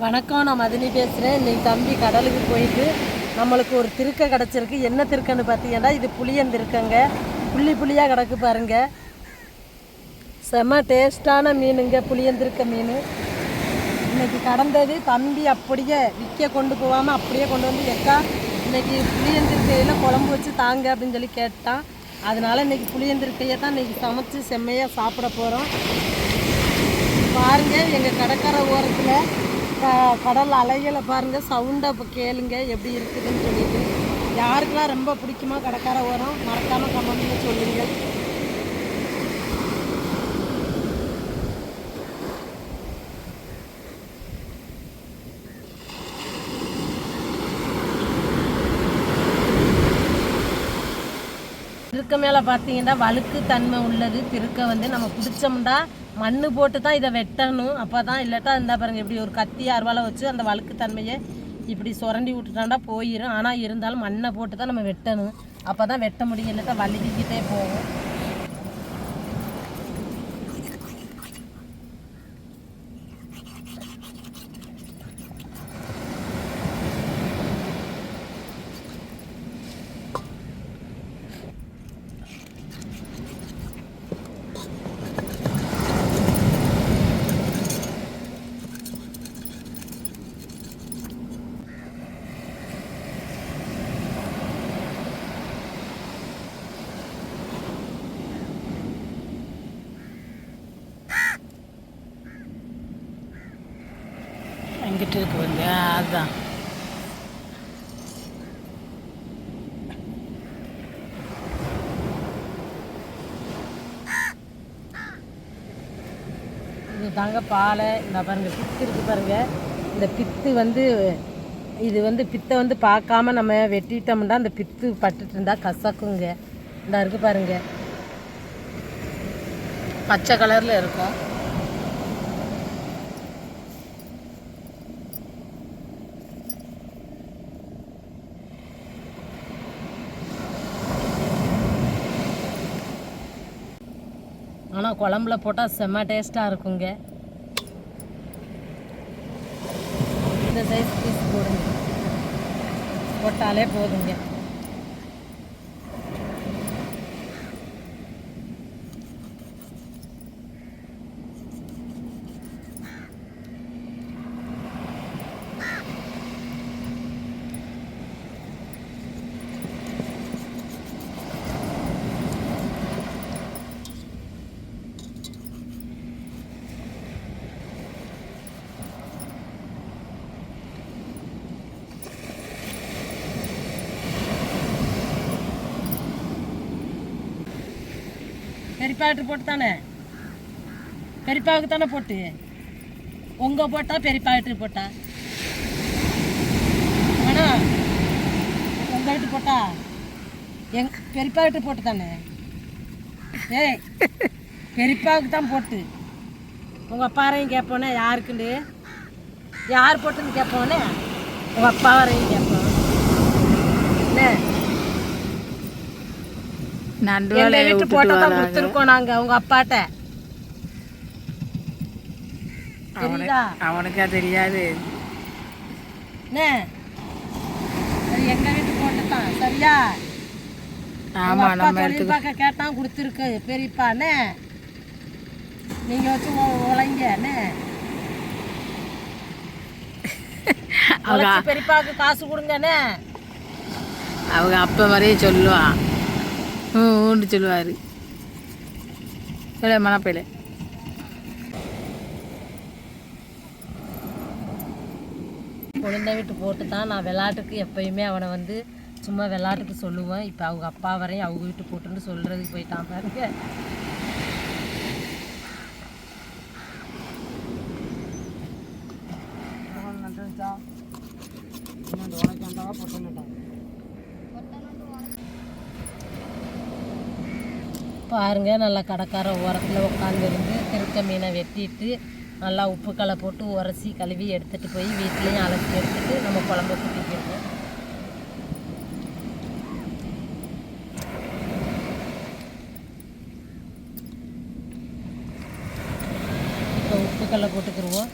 வணக்கம் நான் மதினி பேசுகிறேன் இன்னைக்கு தம்பி கடலுக்கு போயிட்டு நம்மளுக்கு ஒரு திருக்க கிடச்சிருக்கு. என்ன திருக்கன்னு பார்த்தீங்கன்னா இது புளியன் திருக்கங்க. புள்ளி புள்ளியாக கிடக்கு பாருங்க. செம டேஸ்டான மீனுங்க புளியந்திருக்க மீன். இன்னைக்கு கடந்தது தம்பி அப்படியே விற்க கொண்டு போகாமல் அப்படியே கொண்டு வந்து எக்கா இன்னைக்கு புளியந்திருக்கையில் குழம்பு வச்சு தாங்க அப்படின்னு சொல்லி கேட்டான். அதனால் இன்னைக்கு புளியந்திருக்கையை தான் இன்றைக்கி சமைச்சு செம்மையாக சாப்பிட போகிறோம் பாருங்கள் எங்கள் கடற்கரை ஓரத்தில் க கடல் அலைகளை பாருங்கள் சவுண்டை இப்போ கேளுங்க எப்படி இருக்குதுன்னு சொல்லிட்டு. யாருக்கெல்லாம் ரொம்ப பிடிக்குமா கடற்கரை ஓரம் மறக்காமல் கமெண்ட்டில் சொல்லுங்கள் திருக்க மேலே பார்த்தீங்கன்னா வழுக்கு தன்மை உள்ளது. திருக்க வந்து நம்ம பிடிச்சோம்னா மண் போட்டு தான் இதை வெட்டணும். அப்போ தான் இல்லாட்டா இருந்தால் பாருங்கள் இப்படி ஒரு கத்தி அருவாலை வச்சு அந்த வழுக்கு தன்மையை இப்படி சுரண்டி விட்டுட்டாண்டா போயிடும் ஆனால் இருந்தாலும் மண்ணை போட்டு தான் நம்ம வெட்டணும். அப்போ தான் வெட்ட முடியும் இல்லாட்டா வலிக்கிட்டே போகும். எங்கிட்ட இருக்கு வந்து அதுதான் இது தாங்க பாலை. இந்த பாருங்க பித்து இருக்கு பாருங்க. இந்த பித்து வந்து இது வந்து பித்தை வந்து பார்க்காம நம்ம வெட்டிட்டோம்னா அந்த பித்து பட்டுட்டு இருந்தா கசக்குங்க. இந்த இருக்கு பாருங்க. பச்சை கலரில் இருக்கும். ஆனால் குழம்புல போட்டால் செம்ம டேஸ்ட்டாக இருக்குங்க. இந்த சைஸ் பீஸ் போடுங்க. போட்டாலே போதுங்க. பெரியப்பாட்டு போட்டு தானே பெரியப்பாவுக்கு தானே போட்டு? உங்க போட்டா பெரியப்பாட்டு போட்டா? மேடம் உங்கள் வீட்டு போட்டா? எங் பெரியப்பாக்கிட்ட போட்டு தானே ஏய் பெரியப்பாவுக்கு தான் போட்டு உங்கள் அப்பாரையும் கேட்போனே யாருக்குண்டு? யார் போட்டுன்னு கேட்போனே? உங்கள் அப்பாவரையும் கேட்போம் என்ன நண்டு எங்க வீட்டு போட்டோ தான் கொடுத்துருக்கோம் நாங்க உங்க அப்பாட்ட. அவனுக்கா தெரியாது? எங்க வீட்டு போட்டோ தான் சரியா ஆமா நம்ம கேட்டான் கொடுத்துருக்கு. பெரியப்பா என்ன? நீங்க வச்சு உ- உழைங்க என்ன? அவங்க உழைச்சி பெரியப்பாவுக்கு காசு கொடுங்கண்ணே அவங்க அப்பா மாதிரியே சொல்லுவான் ஊண்டு சொல்லுவார். இல்லை மணப்பையில் குழந்தை வீட்டு போட்டு தான் நான் விளாட்டுக்கு எப்பயுமே அவனை வந்து சும்மா விளாட்டுக்கு சொல்லுவேன். இப்போ அவங்க அப்பா வரையும் அவங்க வீட்டு போட்டுன்னு சொல்கிறதுக்கு போயிட்டான் பாருங்க. பாருங்க நல்லா கடற்கரை ஓரத்தில் உட்காந்துருந்து திருக்க மீனை வெட்டிட்டு நல்லா உப்பு களை போட்டு உரசி கழுவி எடுத்துகிட்டு போய் வீட்லேயும் அலசி எடுத்துகிட்டு நம்ம குழம்பு கூட்டிக்கிறோம் இப்போ உப்பு கல்லை போட்டுக்கிருவோம்.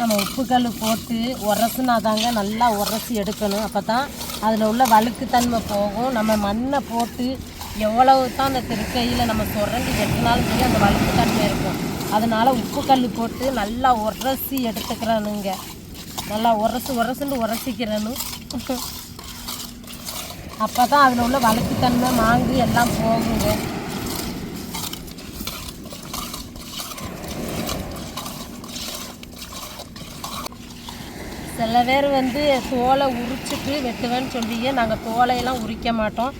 நம்ம உப்புக்கல் போட்டு உரசுனா தாங்க நல்லா உரசி எடுக்கணும். அப்போ தான் அதில் உள்ள வழுக்குத்தன்மை போகும். நம்ம மண்ணை போட்டு எவ்வளவு தான் அந்த திருக்கையில் நம்ம சுரண்டி வெட்டினாலும் சரி அந்த வழுக்குத்தன்மை இருக்கும். அதனால் உப்புக்கல் போட்டு நல்லா உரசி எடுத்துக்கிறனுங்க. நல்லா உரசு உரசுன்னு உரசிக்கிறணும் அப்போ தான் அதில் உள்ள வழுக்குத்தன்மை மாங்கு எல்லாம் போகுங்க. சில பேர் வந்து தோலை உரிச்சிட்டு வெட்டுவேன்னு சொல்லியே நாங்கள் தோலையெல்லாம் உரிக்க மாட்டோம்.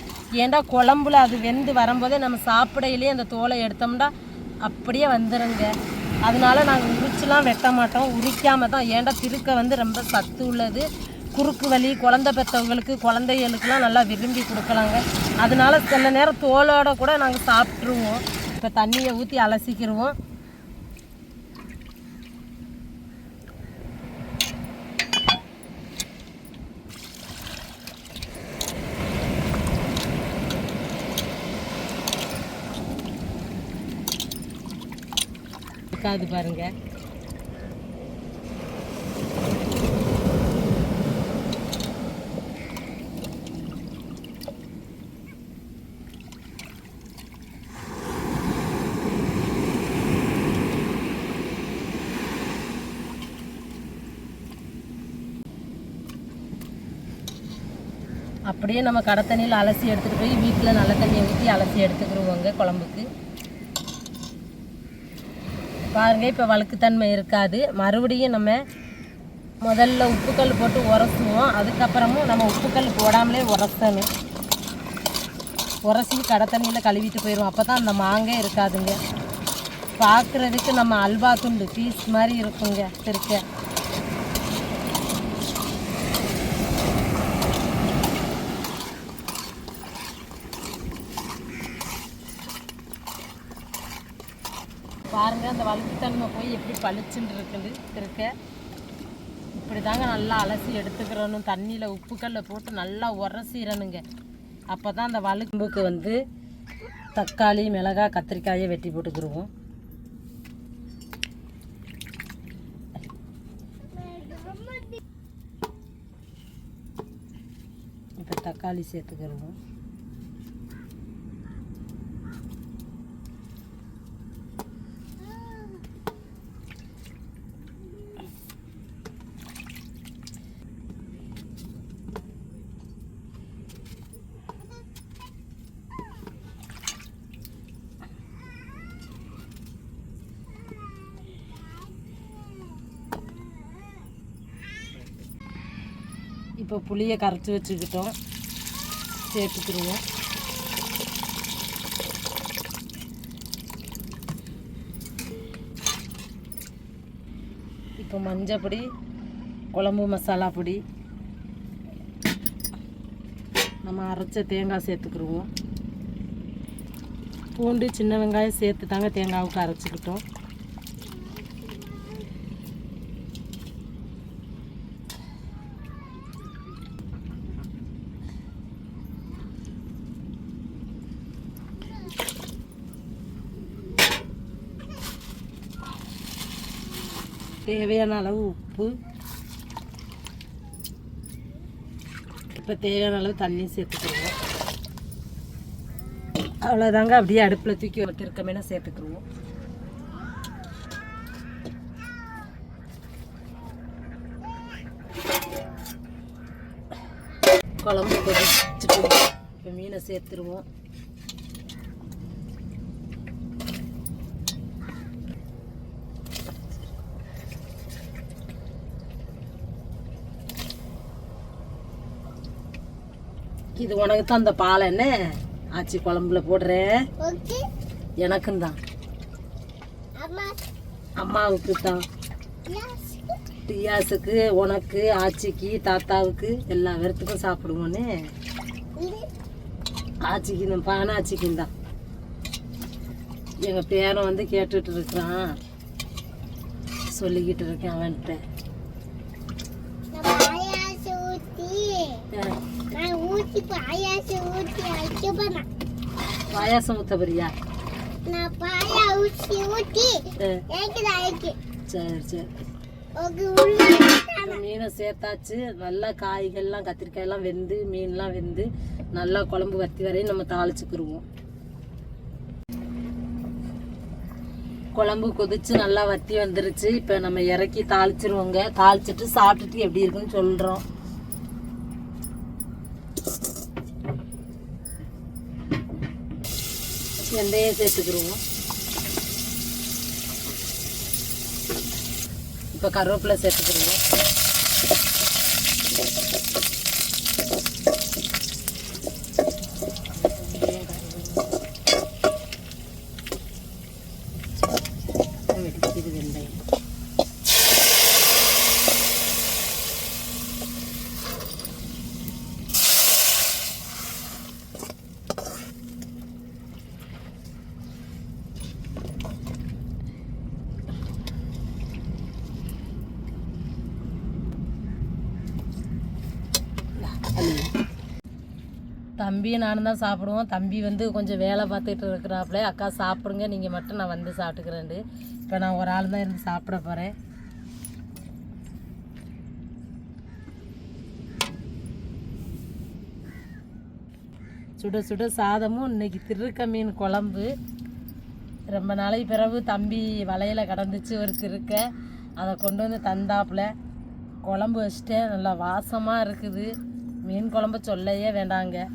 ஏன்டா குழம்புல அது வெந்து வரும்போதே நம்ம சாப்பிடையிலேயே அந்த தோலை எடுத்தோம்னா அப்படியே வந்துடுங்க அதனால நாங்கள் உரிச்சுலாம் வெட்ட மாட்டோம். உரிக்காம தான். ஏன்டா திருக்க வந்து ரொம்ப சத்து உள்ளது. குறுக்கு வலி குழந்தை பெற்றவங்களுக்கு குழந்தைகளுக்கெல்லாம் நல்லா விரும்பி கொடுக்கலாங்க. அதனால சில நேரம் தோலோட கூட நாங்கள் சாப்பிட்ருவோம் இப்போ தண்ணியை ஊற்றி அலசிக்கிடுவோம் இருக்காது பாருங்க. அப்படியே நம்ம கடை தண்ணியில் அலசி எடுத்துகிட்டு போய் வீட்டில் நல்ல தண்ணியை ஊற்றி அலசி எடுத்துக்கிடுவோங்க குழம்புக்கு. பாருங்க இப்போ வழுக்குத்தன்மை இருக்காது. மறுபடியும் நம்ம முதல்ல உப்புக்கல் போட்டு உரசுவோம். அதுக்கப்புறமும் நம்ம உப்புக்கல் போடாமலே உரசணும். உரசி கடை தண்ணியில் கழுவிட்டு போயிடுவோம். அப்போ தான் அந்த மாங்காய் இருக்காதுங்க. பார்க்குறதுக்கு நம்ம அல்வா துண்டு பீஸ் மாதிரி இருக்குங்க திருக்க இந்த அந்த வழுக்குத்தன்மை போய் எப்படி பளிச்சுன்னு இருக்குது இருக்க. இப்படி தாங்க நல்லா அலசி எடுத்துக்கிறணும். தண்ணியில் உப்புக்கல்ல போட்டு நல்லா உரசிடணுங்க அப்போ தான் அந்த வழுக்கும்புக்கு வந்து தக்காளி மிளகாய் கத்திரிக்காயை வெட்டி போட்டுக்கிருவோம். இப்போ தக்காளி சேர்த்துக்கிருவோம். இப்போ புளியை கரைச்சி வச்சுக்கிட்டோம். சேர்த்துக்கிடுவோம். இப்போ மஞ்சள் பொடி குழம்பு மசாலா பொடி. நம்ம அரைச்ச தேங்காய் சேர்த்துக்கிடுவோம். பூண்டு சின்ன வெங்காயம் சேர்த்து தாங்க தேங்காவுக்கு அரைச்சிக்கிட்டோம். தேவையான அளவு உப்பு. இப்போ தேவையான அளவு தண்ணி சேர்த்துக்கிடுவோம். அவ்வளோதாங்க அப்படியே அடுப்பில் தூக்கி திருக்கமேனா சேர்த்துக்கிடுவோம். குழம்பு கொதிச்சுட்டு இப்போ மீனை சேர்த்துருவோம். இது உனக்கு தான் அந்த பாலை என்ன? ஆச்சி குழம்புல போடுறேன் எனக்கும் தான். அம்மாவுக்கு தான். டியாஸுக்கு உனக்கு ஆச்சிக்கு தாத்தாவுக்கு எல்லா பேர்த்துக்கும் சாப்பிடுவோன்னு. ஆச்சிக்கு இந்த பானாச்சிக்கும் தான் எங்கள் பேரன் வந்து கேட்டுட்டு இருக்கிறான். சொல்லிக்கிட்டு இருக்கேன் அவன்கிட்ட. ஆ, பாயாசம் ஊத்த போறியா? ஆ, சரி சரி. இப்ப மீனை சேர்த்தாச்சு. நல்லா காய்கள்லாம் கத்திரிக்காயெல்லாம் வெந்து மீன்லாம் வெந்து நல்லா குழம்பு வத்தி வரையும் நம்ம தாளிச்சுக்கிருவோம் குழம்பு கொதிச்சு நல்லா வத்தி வந்துருச்சு. இப்போ நம்ம இறக்கி தாளிச்சிருவோங்க. தாளிச்சிட்டு சாப்பிட்டுட்டு எப்படி இருக்குன்னு சொல்கிறோம் வெந்தயம் சேர்த்துக்கிடுவோம் இப்போ கருவேப்பிலை சேர்த்துக்கிடுவோம் வெடிக்குது வெந்தயம் தம்பியும் நானும் தான் சாப்பிடுவோம். தம்பி வந்து கொஞ்சம் வேலை பார்த்துட்டு இருக்கிறாப்புல. அக்கா சாப்பிடுங்க. நீங்கள் மட்டும் நான் வந்து சாப்பிட்டுக்கிறேன் இப்போ நான் ஒரு ஆள் தான் இருந்து சாப்பிட போகிறேன் சுட சுட சாதமும் இன்னைக்கு திருக்க மீன் குழம்பு. ரொம்ப நாளைக்கு பிறகு தம்பி வலையில் கடந்துச்சு ஒரு திருக்க. அதை கொண்டு வந்து தந்தாப்புல. குழம்பு வச்சிட்டேன். நல்லா வாசமாக இருக்குது. மீன் குழம்பு சொல்லவே வேண்டாங்க.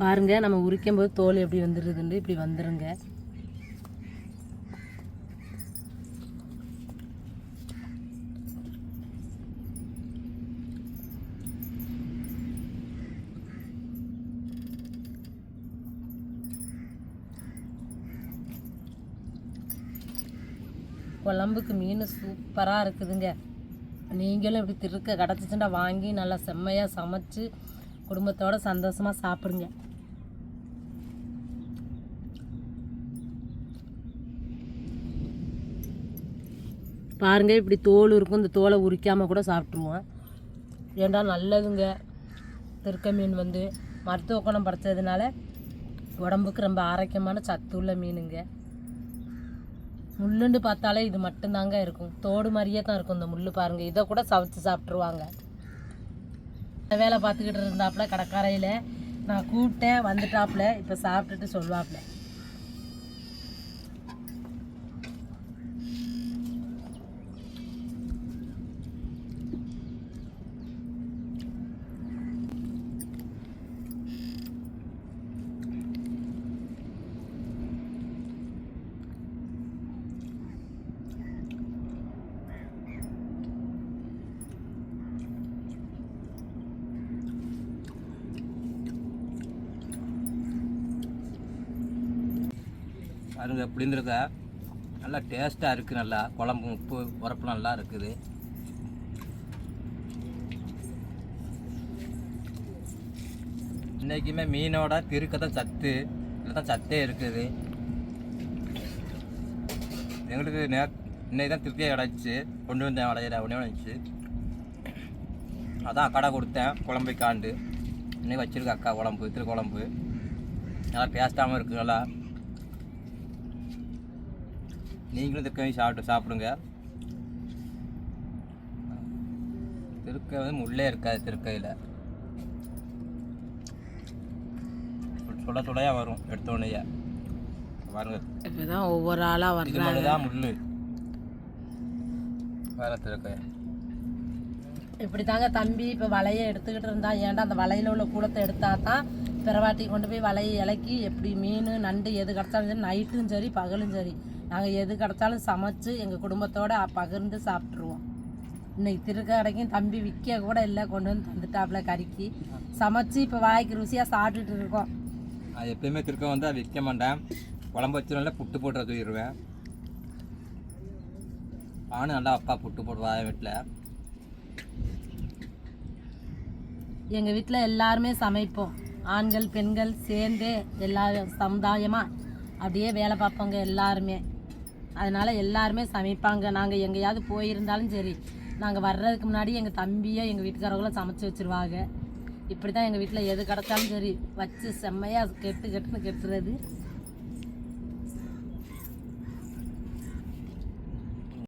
பாருங்க நம்ம உரிக்கும் போது தோல் எப்படி வந்துடுதுன்னு இப்படி வந்துருங்க. குழம்புக்கு மீன் சூப்பராக இருக்குதுங்க. நீங்களும் இப்படி திருக்க கிடச்சிச்சுன்னா வாங்கி நல்லா செம்மையாக சமைச்சு குடும்பத்தோட சந்தோஷமாக சாப்பிடுங்க. பாருங்க இப்படி தோல் இருக்கும். இந்த தோலை உரிக்காமல் கூட சாப்பிட்ருவோம் ஏண்டா நல்லதுங்க. திருக்க மீன் வந்து மருத்துவ குணம் படைச்சதுனால உடம்புக்கு ரொம்ப ஆரோக்கியமான சத்து உள்ள மீனுங்க. முள்ளுன்னு பார்த்தாலே இது மட்டும்தாங்க இருக்கும். தோடு மாதிரியே தான் இருக்கும் இந்த முள் பாருங்கள் இதை கூட சமைச்சு சாப்பிட்ருவாங்க வேலை பார்த்துக்கிட்டு இருந்தாப்புல கடற்கரையில். நான் கூப்பிட்டேன் வந்துட்டாப்புல. இப்போ சாப்பிட்டுட்டு சொல்லுவாப்புல. அதுங்க புளிந்திருக்க? நல்லா டேஸ்ட்டாக இருக்குது நல்லா. குழம்பு உப்பு உரப்புலாம் நல்லா இருக்குது. இன்றைக்குமே மீனோட திருக்க தான் சத்து. இதில் தான் சத்தே இருக்குது. எங்களுக்கு நே இன்னைக்கு தான் திருப்தியாக கிடச்சி. கொண்டு வந்தேன் வளையில உடனே வந்துச்சு அதான் கடை கொடுத்தேன் குழம்பு காண்டு இன்னைக்கு வச்சுருக்கேன் அக்கா குழம்பு திரு குழம்பு நல்லா டேஸ்ட்டாகவும் இருக்குது நல்லா. நீங்களும் திருக்கை சாப்பிட்டு சாப்பிடுங்க. திருக்கை வந்து முள்ளே இருக்காது திருக்கையில் சுட சுடையாக வரும் எடுத்த உடனேயே பாருங்க இப்போ தான் ஒவ்வொரு ஆளாக வர்றாங்க. தான் முள் வேற திருக்கை இப்படி தாங்க தம்பி இப்போ வலையை எடுத்துக்கிட்டு இருந்தா ஏன்டா அந்த வலையில் உள்ள கூடத்தை எடுத்தா தான் பிறவாட்டி கொண்டு போய் வலையை இலக்கி எப்படி மீன் நண்டு எது கிடச்சாலும் சரி நைட்டும் சரி பகலும் சரி. நாங்கள் எது கிடச்சாலும் சமைச்சு எங்கள் குடும்பத்தோட பகிர்ந்து சாப்பிட்ருவோம் இன்னைக்கு திருக்க கடைக்கும் தம்பி விற்க கூட இல்லை கொண்டு வந்து தந்துட்டாப்புல கறிக்கு. சமைச்சு இப்போ வாய்க்கு ருசியாக சாப்பிட்டுட்டு இருக்கோம். அது எப்பயுமே திருக்க வந்து அதை விற்க மாட்டேன். குழம்பு வச்சிருந்தால புட்டு போட்டு தூக்கிடுவேன் நானும் நல்லா அப்பா புட்டு போடுவா வீட்டில் எங்கள் வீட்டில் எல்லாருமே சமைப்போம். ஆண்கள் பெண்கள் சேர்ந்து எல்லா சமுதாயமாக அப்படியே வேலை பார்ப்போங்க எல்லாருமே. அதனால் எல்லாருமே சமைப்பாங்க. நாங்கள் எங்கேயாவது போயிருந்தாலும் சரி நாங்கள் வர்றதுக்கு முன்னாடி எங்கள் தம்பியோ எங்கள் வீட்டுக்காரங்களும் சமைச்சு வச்சுருவாங்க. இப்படி தான் எங்கள் வீட்டில் எது கிடச்சாலும் சரி வச்சு செம்மையாக கெட்டு கெட்டுன்னு கெட்டுறது.